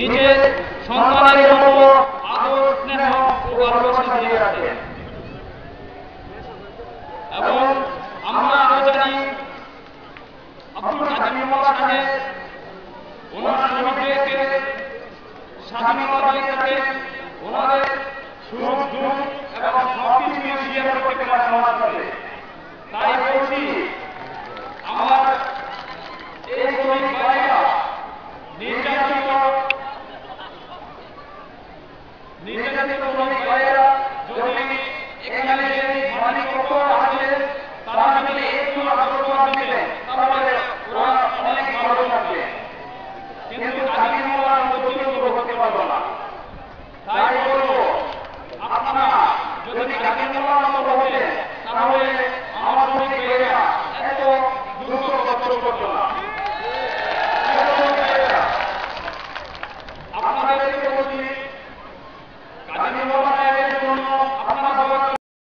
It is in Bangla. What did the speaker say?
নিজের সন্তানের আদর স্নেহ ও ভালোবাসা দিয়ে রাখেন। এবং আমরা আরও জানি স্বাধীনতা দিয়ে ওনাদের সুখ এবং সবকিছু নিয়ে করতে পারে নির্যাতিত